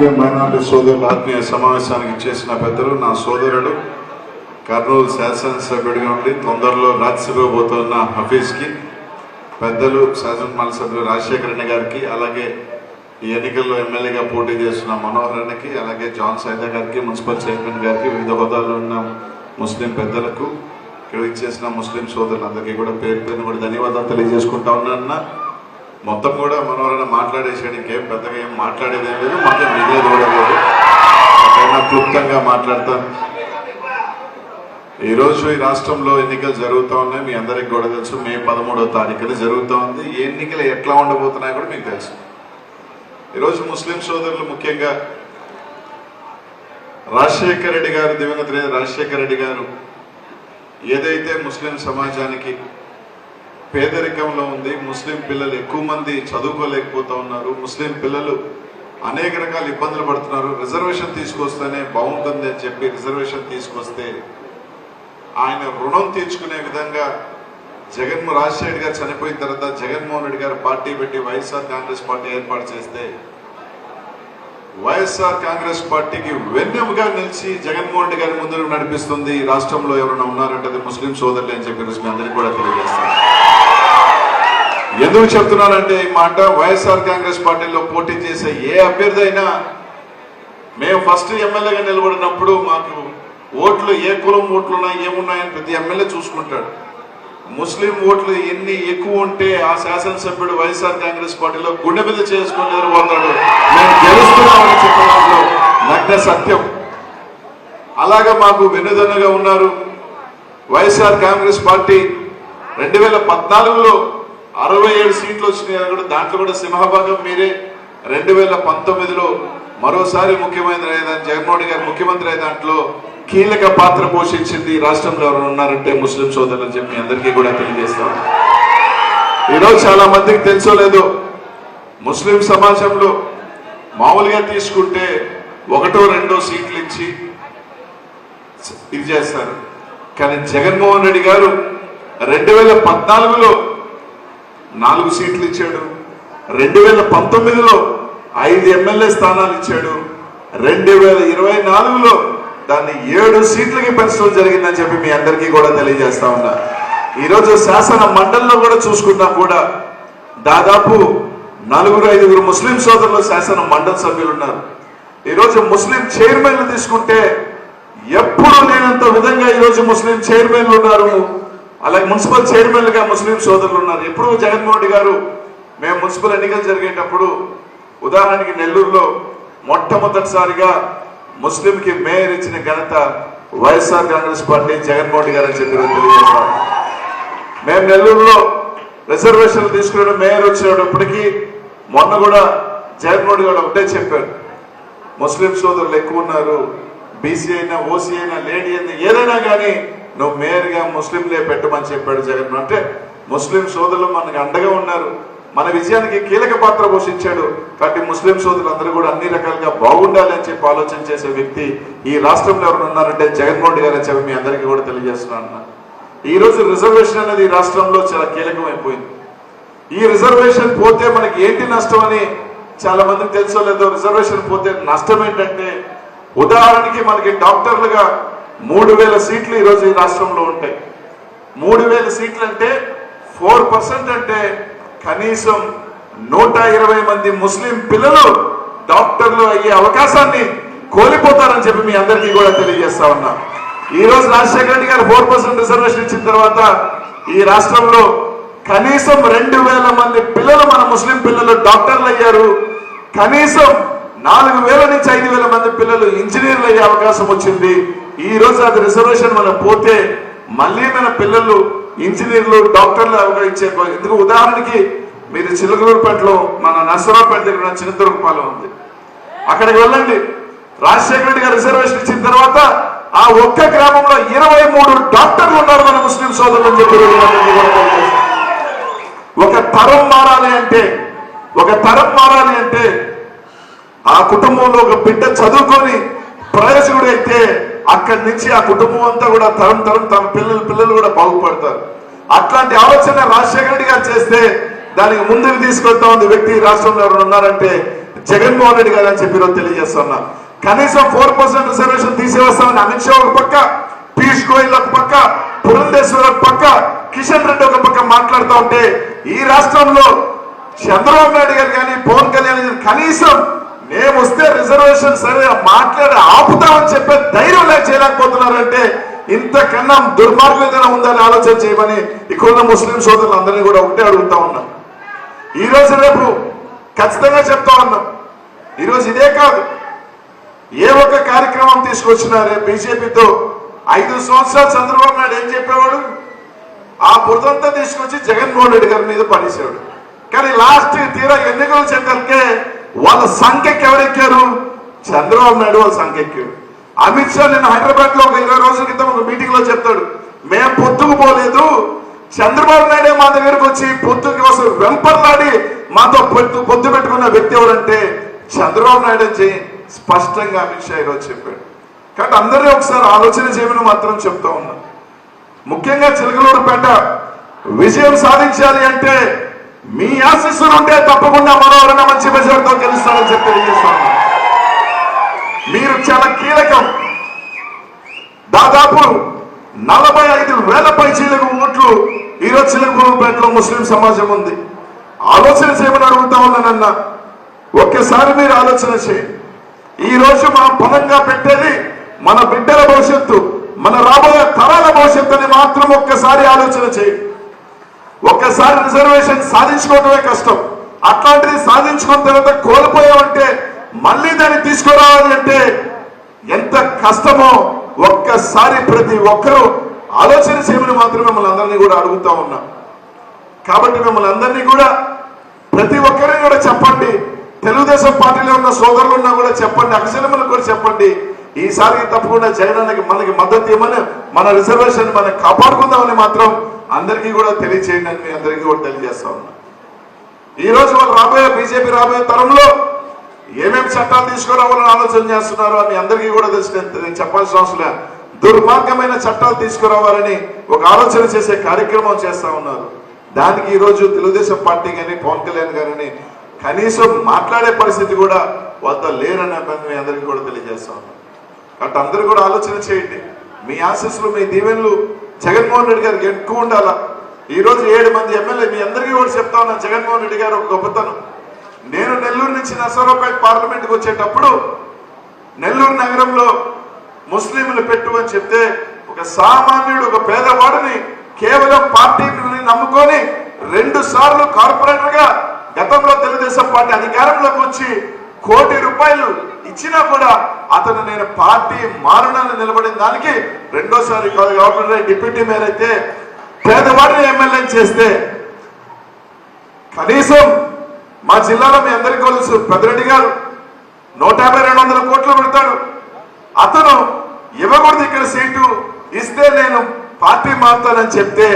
ముస్లిం minority సోదరుల ఆత్మీయ సమావేశానికి చేసిన పెద్దలు నా సోదరుడు కర్నూలు శాసనసభ్యుడిగా ఉండి తొందరలో రాజ్యసభ పోతున్న హఫీజ్కి పెద్దలు శాసనమండలి సభ్యులు రాజశేఖర రెడ్డి గారికి అలాగే ఈ ఎన్నికల్లో ఎమ్మెల్యేగా పోటీ చేస్తున్న మనోహర్ అలాగే జాన్ సైదా గారికి మున్సిపల్ చైర్మన్ గారికి వివిధ హోదాల్లో ఉన్న ముస్లిం పెద్దలకు ఇక్కడ ఇచ్చేసిన ముస్లిం సోదరులందరికీ కూడా పేరు పేరును కూడా ధన్యవాదాలు తెలియజేసుకుంటా ఉన్నా మొత్తం కూడా మనవరైనా మాట్లాడేసాడు ఇంకేం పెద్దగా ఏం మాట్లాడేదేం లేదు. మాకే మిగిలేదు కూడా లేదు. ఒకైనా క్లుప్తంగా మాట్లాడతాను ఈ ఈ రాష్ట్రంలో ఎన్నికలు జరుగుతూ ఉన్నాయి. మీ అందరికి కూడా తెలుసు మే పదమూడవ తారీఖున జరుగుతూ ఉంది. ఈ ఎన్నికలు ఎట్లా ఉండబోతున్నాయో కూడా మీకు తెలుసు. ఈరోజు ముస్లిం సోదరులు ముఖ్యంగా రాజశేఖర రెడ్డి గారు దివంగత రాజశేఖర రెడ్డి గారు ఏదైతే ముస్లిం సమాజానికి పేదరికంలో ఉంది. ముస్లిం పిల్లలు ఎక్కువ మంది చదువుకోలేకపోతా ఉన్నారు. ముస్లిం పిల్లలు అనేక రకాల ఇబ్బందులు పడుతున్నారు. రిజర్వేషన్ తీసుకొస్తేనే బాగుంటుంది అని చెప్పి రిజర్వేషన్ తీసుకొస్తే ఆయన రుణం తీర్చుకునే విధంగా జగన్ రాజశేఖర్ గారు చనిపోయిన తర్వాత జగన్మోహన్ రెడ్డి గారు పార్టీ పెట్టి వైఎస్ఆర్ కాంగ్రెస్ పార్టీ ఏర్పాటు చేస్తే వైఎస్ఆర్ కాంగ్రెస్ పార్టీకి వెన్నెముగా నిలిచి జగన్మోహన్ రెడ్డి గారి ముందు నడిపిస్తుంది ఈ రాష్ట్రంలో ఎవరైనా ఉన్నారంటే ముస్లిం సోదరులు అని చెప్పి అందరికీ కూడా తెలియజేస్తారు ఎందుకు చెప్తున్నానంటే ఈ మాట వైఎస్ఆర్ కాంగ్రెస్ పార్టీలో పోటీ చేసే ఏ అభ్యర్థి అయినా మేము ఫస్ట్ ఎమ్మెల్యేగా నిలబడినప్పుడు మాకు ఓట్లు ఏ కులం ఓట్లు ఉన్నాయి ఏమున్నాయని ప్రతి ఎమ్మెల్యే చూసుకుంటాడు. ముస్లిం ఓట్లు ఎన్ని ఎక్కువ ఉంటే ఆ శాసనసభ్యుడు వైఎస్ఆర్ కాంగ్రెస్ పార్టీలో గుండె మీద చేసుకుని ఎదురుపోతాడు మేము గెలుస్తున్నామని చెప్పడంలో నగ్న సత్యం. అలాగా మాకు వెన్నుదన్నుగా ఉన్నారు వైఎస్ఆర్ కాంగ్రెస్ పార్టీ. రెండు వేల పద్నాలుగులో అరవై ఏడు సీట్లు వచ్చినాయి కూడా దాంట్లో కూడా సింహభాగం మీరే. రెండు వేల పంతొమ్మిదిలో మరోసారి ముఖ్యమంత్రి అయ్యే జగన్మోహన్ గారు ముఖ్యమంత్రి అయ్యే దాంట్లో కీలక పాత్ర పోషించింది ఈ రాష్ట్రంలో ఎవరు ఉన్నారంటే ముస్లిం సోదరులు అని చెప్పి అందరికీ కూడా తెలియజేస్తాం. ఈరోజు చాలా మందికి తెలుసో లేదో ముస్లిం సమాజంలో మామూలుగా తీసుకుంటే ఒకటో రెండో సీట్లు ఇచ్చి ఇది చేస్తారు. కానీ జగన్మోహన్ రెడ్డి గారు రెండు వేల పద్నాలుగులో నాలుగు సీట్లు ఇచ్చాడు. రెండు వేల పంతొమ్మిదిలో ఐదు ఎమ్మెల్యే స్థానాలు ఇచ్చాడు. రెండు వేల ఇరవై నాలుగులో దాన్ని ఏడు సీట్లకి పెంచడం జరిగిందని చెప్పి మీ అందరికీ కూడా తెలియజేస్తా ఉన్నా. ఈరోజు శాసన మండలిలో కూడా చూసుకున్నా కూడా దాదాపు నలుగురు ఐదుగురు ముస్లిం సోదరులు శాసన మండలి సభ్యులు ఉన్నారు. ఈరోజు ముస్లిం చైర్మన్లు తీసుకుంటే ఎప్పుడు లేనంత విధంగా ఈరోజు ముస్లిం చైర్మన్లు ఉన్నారు. అలాగే మున్సిపల్ చైర్మన్లుగా ముస్లిం సోదరులు ఉన్నారు. ఎప్పుడు జగన్మోహన్ రెడ్డి గారు మేము మున్సిపల్ ఎన్నికలు జరిగేటప్పుడు ఉదాహరణకి నెల్లూరులో మొట్టమొదటిసారిగా ముస్లింకి మేయర్ ఇచ్చిన ఘనత YSR Congress party Jaganmohan Reddy గారు అని చెప్పి మేము నెల్లూరులో రిజర్వేషన్లు తీసుకునే మేయర్ వచ్చినప్పటికీ మొన్న కూడా జగన్మోహన్ రెడ్డి గారు ఒకటే చెప్పారు. ముస్లిం సోదరులు ఎక్కువ ఉన్నారు బీసీ అయినా ఓసీ అయినా లేడీ అయినా ఏదైనా కానీ నువ్వు మేయర్గా ముస్లింలే పెట్టమని చెప్పాడు జగన్. అంటే ముస్లిం సోదరులు మనకు అండగా ఉన్నారు. మన విజయానికి కీలక పాత్ర పోషించాడు. కాబట్టి ముస్లిం సోదరులు అందరూ కూడా అన్ని రకాలుగా బాగుండాలి అని చెప్పి ఆలోచన చేసే వ్యక్తి ఈ రాష్ట్రంలో ఎవరు ఉన్నారంటే జగన్మోహన్ రెడ్డి గారు అని చెప్పి మీ అందరికీ కూడా తెలియజేస్తున్నాను ఈ రోజు రిజర్వేషన్ అనేది ఈ రాష్ట్రంలో చాలా కీలకమైపోయింది. ఈ రిజర్వేషన్ పోతే మనకి ఏంటి నష్టం అని చాలా మందికి తెలుసో లేదో రిజర్వేషన్ పోతే నష్టం ఏంటంటే ఉదాహరణకి మనకి డాక్టర్లుగా మూడు వేల సీట్లు ఈరోజు ఈ రాష్ట్రంలో ఉంటాయి. మూడు వేల సీట్లు అంటే ఫోర్ పర్సెంట్ అంటే కనీసం నూట ఇరవై మంది ముస్లిం పిల్లలు డాక్టర్లు అయ్యే అవకాశాన్ని కోల్పోతారని చెప్పి మీ అందరికీ కూడా తెలియజేస్తా ఉన్నా. ఈ రోజు రాజశేఖర రెడ్డి గారు ఫోర్ పర్సెంట్ రిజర్వేషన్ ఇచ్చిన తర్వాత ఈ రాష్ట్రంలో కనీసం రెండు వేల మంది పిల్లలు మన ముస్లిం పిల్లలు డాక్టర్లు అయ్యారు. కనీసం నాలుగు వేల నుంచి ఐదు వేల మంది పిల్లలు ఇంజనీర్లు అయ్యే అవకాశం వచ్చింది. ఈ రోజు అది రిజర్వేషన్ మనం పోతే మళ్ళీ మన పిల్లలు ఇంజనీర్లు డాక్టర్లు అవకాశించే ఎందుకు ఉదాహరణకి మీరు చిలకలూరుపేటలో మన నర్సరావుపేట దగ్గర ఉన్న చిన్నదుర్గపాలెం ఉంది. అక్కడికి వెళ్ళండి. రాజశేఖర రెడ్డి గారు రిజర్వేషన్ ఇచ్చిన తర్వాత ఆ ఒక్క గ్రామంలో ఇరవై మూడు డాక్టర్లు ఉన్నారు మన ముస్లిం సోదరులు అని చెప్పి ఒక తరం మారాలి అంటే ఒక తరం మారాలి అంటే ఆ కుటుంబంలో ఒక బిడ్డ చదువుకొని ప్రయోజకుడు అయితే అక్కడి నుంచి ఆ కుటుంబం అంతా కూడా తరం తరం తమ పిల్లలు పిల్లలు కూడా బాగుపడతారు. అట్లాంటి ఆలోచన రాజశేఖర రెడ్డి గారు చేస్తే దానికి ముందుకు తీసుకెళ్తా ఉంది వ్యక్తి రాష్ట్రంలో ఎవరు ఉన్నారంటే జగన్మోహన్ రెడ్డి గారు అని చెప్పి తెలియజేస్తున్నా. కనీసం ఫోర్ పర్సెంట్ రిజర్వేషన్ తీసేవస్తామని అమిత్ షా ఒక పక్క పీయూష్ గోయల్ ఒక పక్క పురంధేశ్వర్ ఒక పక్క కిషన్ రెడ్డి ఒక పక్క మాట్లాడుతూ ఉంటే ఈ రాష్ట్రంలో చంద్రబాబు నాయుడు గారు కానీ పవన్ కళ్యాణ్ కనీసం మేము వస్తే రిజర్వేషన్ సరే మాట్లాడి ఆపుతామని చెప్పే ధైర్యం లేక చేయలేకపోతున్నారంటే ఇంతకన్నా దుర్మార్గం ఏదైనా ఉందని ఆలోచన చేయమని ఇక్కడ ముస్లిం సోదరులందరినీ కూడా ఒకటే అడుగుతా ఉన్నాం. ఈ రోజు రేపు ఖచ్చితంగా చెప్తా ఉన్నాం. ఈరోజు ఇదే కాదు. ఏ ఒక్క కార్యక్రమం తీసుకొచ్చినారే బీజేపీతో ఐదు సంవత్సరాలు చంద్రబాబు నాయుడు ఏం చెప్పేవాడు? ఆ బురదంతా తీసుకొచ్చి జగన్మోహన్ రెడ్డి గారి మీద పడేసాడు కానీ లాస్ట్ తీరా ఎన్నికలు చెందరికే వాళ్ళ సంఖ్యకి ఎవరెక్కారు? చంద్రబాబు నాయుడు వాళ్ళ సంఖ్యకి. అమిత్ షా నిన్న హైదరాబాద్లో ఒక ఇరవై రోజుల క్రితం ఒక మీటింగ్లో చెప్తాడు మేము పొత్తుకు పోలేదు. చంద్రబాబు నాయుడే మా దగ్గరకు వచ్చి పొత్తు కోసం వెంపర్లాడి మాతో పొత్తు పొత్తు పెట్టుకున్న వ్యక్తి ఎవరంటే చంద్రబాబు నాయుడు అని స్పష్టంగా అమిత్ షా ఈరోజు చెప్పాడు. కాబట్టి అందరినీ ఒకసారి ఆలోచన చేయమని మాత్రం చెప్తా ఉన్నా. ముఖ్యంగా చిలకలూరుపేట విజయం సాధించాలి అంటే మీ ఆశీస్సులు ఉంటే తప్పకుండా మరో మంచి మెజార్తో గెలుస్తారని చెప్పి తెలియజేస్తాను. మీరు చాలా కీలకం. దాదాపు నలభై ఐదు వేల పైచీలకు ఓట్లు ఈరోజు చిలకలూరుపేటలో ముస్లిం సమాజం ఉంది. ఆలోచన చేయమని అడుగుతా ఉన్నానన్న ఒక్కసారి మీరు ఆలోచన చేయండి ఈ రోజు మనం బలంగా పెట్టేది మన బిడ్డల భవిష్యత్తు మన రాబోయే తరాల భవిష్యత్తు అని మాత్రం ఒక్కసారి ఆలోచన చేయండి ఒక్కసారి రిజర్వేషన్ సాధించుకోవడమే కష్టం. అట్లాంటిది సాధించుకున్న తర్వాత కోల్పోయామంటే మళ్ళీ దాన్ని తీసుకురావాలి అంటే ఎంత కష్టమో ఒక్కసారి ప్రతి ఒక్కరూ ఆలోచన చేయమని మాత్రం మిమ్మల్ని అందరినీ కూడా అడుగుతా ఉన్నా. కాబట్టి మిమ్మల్ని అందరినీ కూడా ప్రతి ఒక్కరిని కూడా చెప్పండి. తెలుగుదేశం పార్టీలో ఉన్న సోదరులు ఉన్నా కూడా చెప్పండి. అక్షరములకు కూడా చెప్పండి. ఈసారి తప్పకుండా జగనానికి మనకి మద్దతు ఇవ్వమని మన రిజర్వేషన్ మనం కాపాడుకుందామని మాత్రం అందరికీ కూడా తెలియచేయండి అని మీ అందరికీ కూడా తెలియజేస్తా ఉన్నా. ఈరోజు వాళ్ళు రాబోయే బీజేపీ రాబోయే తరంలో ఏమేమి చట్టాలు తీసుకురావాలని ఆలోచన చేస్తున్నారో మీ అందరికీ కూడా తెలుసు నేను చెప్పాల్సిన అవసరం దుర్మార్గమైన చట్టాలు తీసుకురావాలని ఒక ఆలోచన చేసే కార్యక్రమం చేస్తా ఉన్నారు. దానికి ఈరోజు తెలుగుదేశం పార్టీ కానీ పవన్ కళ్యాణ్ గారిని కనీసం మాట్లాడే పరిస్థితి కూడా వాళ్ళతో లేరని అబ్బాయి మీ అందరికీ కూడా తెలియజేస్తా ఉన్నాను కాబట్టి అందరూ కూడా ఆలోచన చేయండి. మీ ఆశస్సులు మీ దీవెనలు జగన్మోహన్ రెడ్డి గారికి ఎక్కువ ఉండాలా? ఈరోజు ఏడు మంది ఎమ్మెల్యే మీ అందరికీ కూడా చెప్తా ఉన్నాను జగన్మోహన్ రెడ్డి గారు ఒక గొప్పతనం. నేను నెల్లూరు నుంచి నసరావుపేట పార్లమెంట్కి వచ్చేటప్పుడు నెల్లూరు నగరంలో ముస్లింలు పెట్టు అని చెప్తే ఒక సామాన్యుడు ఒక పేదవాడిని కేవలం పార్టీని నమ్ముకొని రెండు సార్లు కార్పొరేటర్గా గతంలో తెలుగుదేశం పార్టీ అధికారంలోకి వచ్చి కోటి రూపాయలు ఇచ్చినా కూడా అతను నేను పార్టీ మారణాన్ని నిలబడిన దానికి రెండోసారి గవర్నర్ డిప్యూటీ మేయర్ అయితే పేదవాడిని ఎమ్మెల్యే చేస్తే కనీసం మా జిల్లాలో మీ అందరికీ తెలుసు పెద్దరెడ్డి గారు నూట యాభై రెండు వందల కోట్లు పెడతాడు. అతను ఇవ్వకూడదు ఇక్కడ సీటు ఇస్తే నేను పార్టీ మారుతానని చెప్తే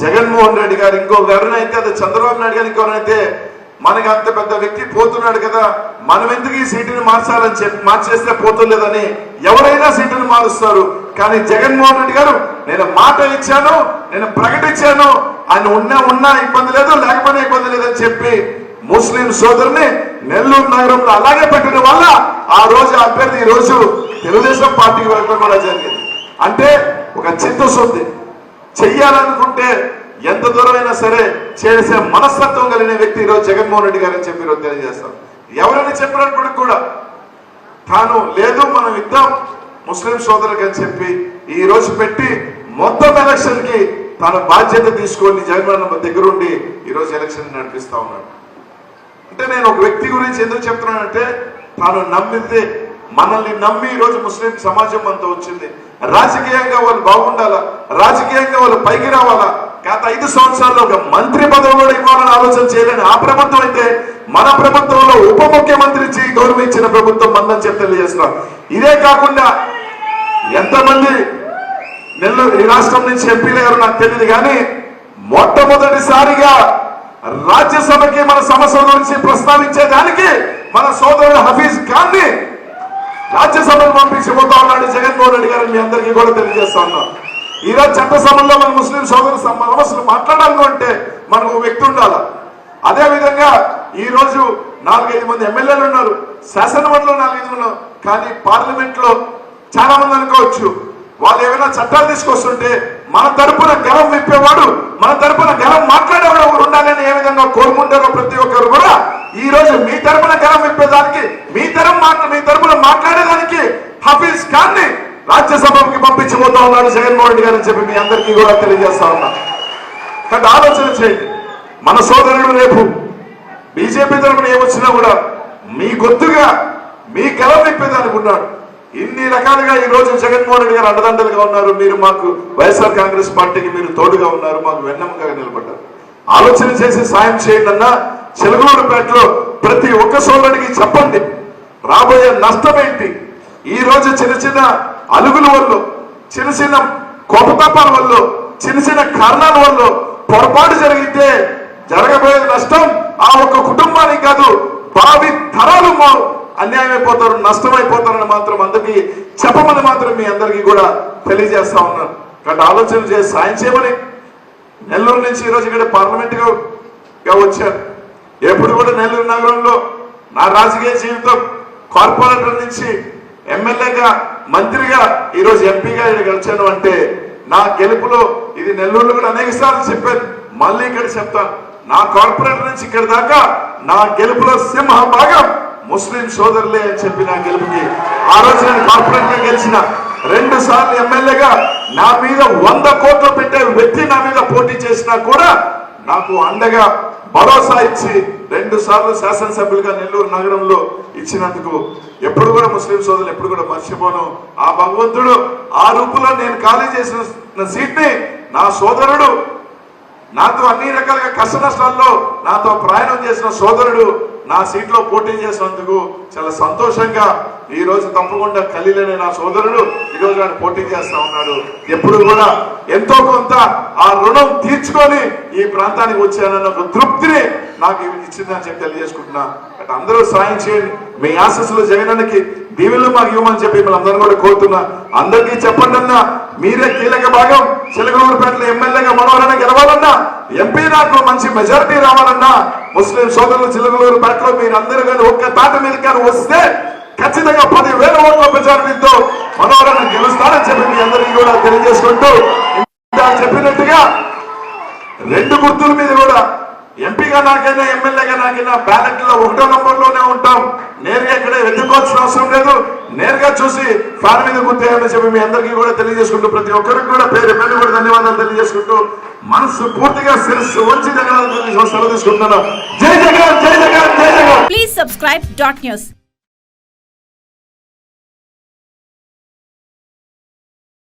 జగన్మోహన్ రెడ్డి గారు ఇంకో ఎవరినైతే అది చంద్రబాబు నాయుడు గారు ఇంకోనైతే మనకి అంత పెద్ద వ్యక్తి పోతున్నాడు కదా. మనం ఎందుకు ఈ సీటుని మార్చాలని చెప్పి మార్చేస్తే పోతులేదని ఎవరైనా సీటుని మారుస్తారు. కానీ జగన్మోహన్ రెడ్డి గారు నేను మాట ఇచ్చాను నేను ప్రకటించాను ఆయన ఉన్నా ఉన్నా ఇబ్బంది లేదు లేకపోయినా ఇబ్బంది లేదని చెప్పి ముస్లిం సోదరుని నెల్లూరు నగరంలో అలాగే పెట్టిన వల్ల ఆ రోజు అభ్యర్థి ఈ రోజు తెలుగుదేశం పార్టీకి వెళ్ళడం కూడా జరిగింది. అంటే ఒక చిత్తశుద్ధి చెయ్యాలనుకుంటే ఎంత దూరమైనా సరే చేసే మనస్తత్వం కలిగిన వ్యక్తి ఈరోజు జగన్మోహన్ రెడ్డి గారని చెప్పి ఈరోజు తెలియజేస్తాం. ఎవరని చెప్పినప్పటికి కూడా? తాను లేదు మనం ఇద్దాం. ముస్లిం సోదరులకు అని చెప్పి ఈ రోజు పెట్టి మొత్తం ఎలక్షన్కి తాను బాధ్యత తీసుకొని జగన్మోహన్ దగ్గరుండి ఈ రోజు ఎలక్షన్ నడిపిస్తా ఉన్నాడు. అంటే నేను ఒక వ్యక్తి గురించి ఎందుకు చెప్తున్నానంటే తాను నమ్మితే మనల్ని నమ్మి ఈరోజు ముస్లిం సమాజం అంతా వచ్చింది. రాజకీయంగా వాళ్ళు బాగుండాలా? రాజకీయంగా వాళ్ళు పైకి రావాలా? గత ఐదు సంవత్సరాల్లో ఒక మంత్రి పదవి కూడా ఇవ్వాలని ఆలోచన చేయలేని ఆ ప్రభుత్వం అయితే మన ప్రభుత్వంలో ఉప ముఖ్యమంత్రి గౌరవించిన ప్రభుత్వం మందని చెప్పి తెలియజేస్తున్నాం. ఇదే కాకుండా ఎంతమంది నెల్లూరు ఈ రాష్ట్రం నుంచి ఎంపీలు ఎవరు నాకు తెలియదు కానీ మొట్టమొదటిసారిగా రాజ్యసభకి మన సమస్యల గురించి ప్రస్తావించేదానికి మన సోదరుడు హఫీజ్ ఖాన్ని రాజ్యసభను రాజ్యసభకు పంపించబోతా ఉన్నాడు జగన్మోహన్ రెడ్డి గారు. మీ అందరికీ కూడా తెలియజేస్తా ఉన్నాం. ఈ రోజు మన ముస్లిం సోదరు సమస్యలు మాట్లాడాలనుకుంటే మనకు వ్యక్తి ఉండాలి? అదే విధంగా ఈ రోజు నాలుగైదు మంది ఎమ్మెల్యేలు ఉన్నారు. శాసనమండలిలో నాలుగైదు ఉన్నారు. కానీ పార్లమెంట్లో చాలా మంది అనుకోవచ్చు. వాళ్ళు ఏమైనా చట్టాలు తీసుకొస్తుంటే మన తరపున గలం విప్పేవాడు మన తరపున గలం మాట్లాడేవాడు ఒకరు ఉండాలని ఏ విధంగా కోరుకుంటారో ప్రతి ఒక్కరు కూడా ఈ రోజు మీ తరపున గలం విప్పేదానికి మీ తరం మాట మీ తరపున మాట్లాడేదానికి హఫీజ్ ఖాన్ని రాజ్యసభకి పంపించబోతా ఉన్నాడు జగన్మోహన్ రెడ్డి గారు అని చెప్పి మీ అందరికీ కూడా తెలియజేస్తా ఉన్నా. కానీ ఆలోచన చేయండి. మన సోదరుడు రేపు బీజేపీ తరఫున ఏమొచ్చినా కూడా మీ గొత్తుగా మీ గలం విప్పేదానికి ఉన్నాడు. ఇన్ని రకాలుగా ఈ రోజు జగన్మోహన్ రెడ్డి గారు అండదండలుగా ఉన్నారు. మీరు మాకు వైఎస్ఆర్ కాంగ్రెస్ పార్టీకి మీరు తోడుగా ఉన్నారు. మాకు వెన్నెముకగా నిలబడ్డారు. ఆలోచన చేసి సాయం చేయండి అన్న చిలకలూరుపేటలో ప్రతి ఒక్క సోదరుడికి చెప్పండి. రాబోయే నష్టం ఏంటి? ఈ రోజు చిన్న చిన్న అలుగుల వల్ల చిన్న చిన్న కోపతాపాల వల్ల చిన్న చిన్న కారణాల వల్ల పొరపాటు జరిగితే జరగబోయే నష్టం ఆ ఒక్క కుటుంబానికి కాదు భావి తరాలు మా- అన్యాయం అయిపోతారు నష్టం అయిపోతారని మాత్రం అందరికీ చెప్పమని మాత్రం మీ అందరికీ కూడా తెలియజేస్తా ఉన్నాను కాబట్టి ఆలోచన చేసి సాయం చేయమని నెల్లూరు నుంచి ఈరోజు ఇక్కడ పార్లమెంట్గా వచ్చాను ఎప్పుడు కూడా నెల్లూరు నగరంలో నా రాజకీయ జీవితం కార్పొరేటర్ నుంచి ఎమ్మెల్యేగా మంత్రిగా ఈరోజు ఎంపీగా ఇక్కడ గెలిచాను అంటే నా గెలుపులో ఇది నెల్లూరులో కూడా అనేక సార్లు చెప్పాను. మళ్ళీ ఇక్కడ చెప్తాను నా కార్పొరేటర్ నుంచి ఇక్కడ దాకా నా గెలుపులో సింహ భాగం ముస్లిం సోదరులే అని చెప్పి నా గెలుపుకి. ఆ రోజు నేను కార్పొరేటర్గా గెలిచిన రెండు సార్లు ఎమ్మెల్యేగా నా మీద వంద కోట్లు పెట్టే వ్యక్తి నా మీద పోటీ చేసినా కూడా నాకు అండగా భరోసా ఇచ్చి రెండు సార్లు శాసనసభ్యులుగా నెల్లూరు నగరంలో ఇచ్చినందుకు ఎప్పుడు కూడా ముస్లిం సోదరులు ఎప్పుడు కూడా మర్చిపోను. ఆ భగవంతుడు ఆ రూపులో నేను ఖాళీ చేసిన సీట్ నా సోదరుడు నాతో అన్ని రకాలుగా కష్ట నష్టాల్లో నాతో ప్రయాణం చేసిన సోదరుడు నా సీట్లో పోటీ చేసినందుకు చాలా సంతోషంగా ఈ రోజు తప్పకుండా కలిలేని నా సోదరుడు ఈ ఆయన పోటీ చేస్తా ఉన్నాడు. ఎప్పుడు కూడా ఎంతో కొంత ఆ రుణం తీర్చుకొని ఈ ప్రాంతానికి వచ్చానన్న ఒక తృప్తిని నాకు ఇచ్చిందని చెప్పి తెలియజేసుకుంటున్నా. అంటే అందరూ సాయం చేయండి. మీ ఆశస్సులు జగనానికి దీవెనలు మాకు ఇవ్వమని చెప్పి మిమ్మల్ని అందరూ కూడా కోరుతున్నా. అందరికీ చెప్పండి అన్నా మీరే కీలక భాగం. చిలకలూరుపేటలో ఎమ్మెల్యేగా మనోహరణ గెలవాలన్నా ఎంపీ నాకు మంచి మెజారిటీ రావాలన్నా ముస్లిం సోదరులు చిలకలూరుపేటలో మీరు అందరూ కానీ ఒక్క తాట మీద కానీ వస్తే ఖచ్చితంగా పదివేల ఓట్ల మెజారిటీతో మనోహరణ గెలుస్తానని చెప్పి మీ అందరికీ కూడా తెలియజేసుకుంటూ చెప్పినట్టుగా రెండు గుర్తుల మీద కూడా ఎంపీగా నాకైనా ఎమ్మెల్యేగా నాకైనా బ్యాలెట్లో ఒకటో నంబర్లోనే ఉంటాం. నేరుగా ఇక్కడ వెతుక్కోవాల్సిన అవసరం లేదు. నేరుగా చూసి ఫ్యాన్ మీద గుర్తేయమని చెప్పి మీ అందరికీ కూడా తెలియజేసుకుంటూ ప్రతి ఒక్కరికి కూడా పేరు పేరు కూడా ధన్యవాదాలు తెలియజేసుకుంటూ మనసు పూర్తిగా శిరస్సు వచ్చి జగన్ సెలవు తీసుకుంటున్నాను. జై జగన్ జై జగన్ జై Jagan please subscribe dot news